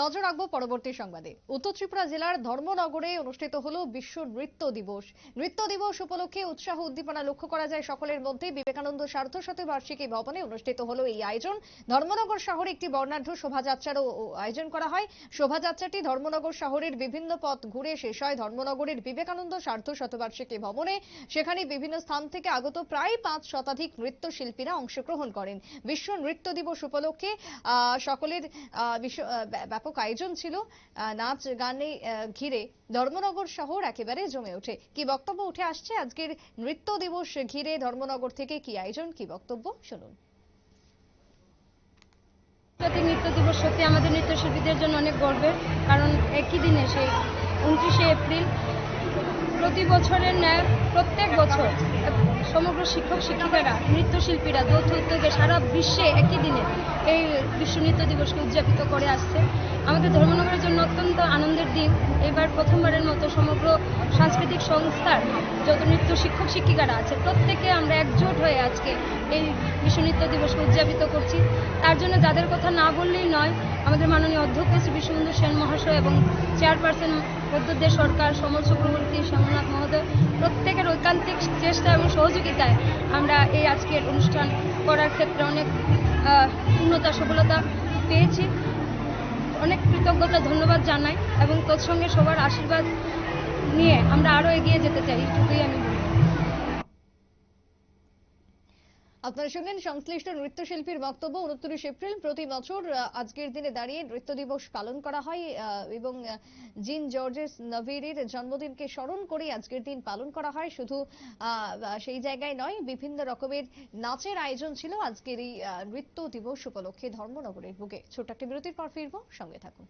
নজর রাখব পরবর্তী সংবাদে। উত্তর ত্রিপুরা জেলার ধর্মনগরে অনুষ্ঠিত হলো বিশ্ব নৃত্য দিবস। নৃত্য দিবস উপলক্ষে উৎসাহ উদ্দীপনা লক্ষ্য করা যায় সকলের মধ্যে। বিবেকানন্দ সার্ধশত বার্ষিকী ভবনে অনুষ্ঠিত হলো এই আয়োজন। ধর্মনগর শহরে একটি বর্ণাঢ্য শোভাযাত্রারও আয়োজন করা হয়। শোভাযাত্রাটি ধর্মনগর শহরের বিভিন্ন পথ ঘুরে শেষ হয় ধর্মনগরের বিবেকানন্দ সার্ধ শতবার্ষিকী ভবনে। সেখানে বিভিন্ন স্থান থেকে আগত প্রায় পাঁচ শতাধিক নৃত্যশিল্পীরা অংশগ্রহণ করেন। বিশ্ব নৃত্য দিবস উপলক্ষে সকলের ব্যাপক আয়োজন ছিল। নাচ গানে ঘিরে ধর্মনগর শহর একেবারে জমে ওঠে। কি বক্তব্য উঠে আসছে? আজকের নৃত্য দিবস ঘিরে ধর্মনগর থেকে কি আয়োজন? কি বক্তব্য? শুনুন। প্রতি নৃত্য দিবস সত্যি আমাদের নৃত্যশিল্পীদের জন্য অনেক গর্বের। কারণ একই দিনে, সেই উনত্রিশে এপ্রিল প্রতি বছরের ন্যায় প্রত্যেক বছর সমগ্র শিক্ষক শিক্ষিকারা, নৃত্যশিল্পীরা, যৌথ উদ্যোগে সারা বিশ্বে একই দিনে এই বিশ্ব নৃত্য দিবসকে উদযাপিত করে আসছে। আমাদের ধর্মনগরের জন্য অত্যন্ত আনন্দের দিন। প্রথমবারের মতো সমগ্র সাংস্কৃতিক সংস্থার যত নৃত্য শিক্ষক শিক্ষিকারা আছে, প্রত্যেকে আমরা একজোট হয়ে আজকে এই বিশ্ব নৃত্য দিবসকে উদযাপিত করছি। তার জন্য যাদের কথা না বললেই নয়, আমাদের মাননীয় অধ্যক্ষ শ্রী বিশ্ববন্ধু সেন মহাশয় এবং চেয়ারপারসন প্রদ্যোৎ সরকার, সমর চক্রবর্তী শ্যামনাথ মহোদয়, প্রত্যেকের ঐকান্তিক চেষ্টা এবং সহযোগিতায় আমরা এই আজকের অনুষ্ঠান করার ক্ষেত্রে অনেক পূর্ণতা সফলতা পেয়েছি। অনেক কৃতজ্ঞতা, ধন্যবাদ জানাই এবং তোর সঙ্গে সবার আশীর্বাদ নিয়ে আমরা আরও এগিয়ে যেতে চাই। এটুকুই আমি আপনারা শুনলেন সংশ্লিষ্ট নৃত্যশিল্পীর বক্তব্য উনত্রিশ এপ্রিল প্রতি বছর আজকের দিনে দাঁড়িয়ে নৃত্য দিবস পালন করা হয় এবং জিন জর্জেস নভিরের জন্মদিনকে স্মরণ করে আজকের দিন পালন করা হয়। শুধু সেই জায়গায় নয়, বিভিন্ন রকমের নাচের আয়োজন ছিল আজকের এই নৃত্য দিবস উপলক্ষে ধর্মনগরের বুকে। ছোট্ট একটি বিরতির পর ফিরবো, সঙ্গে থাকুন।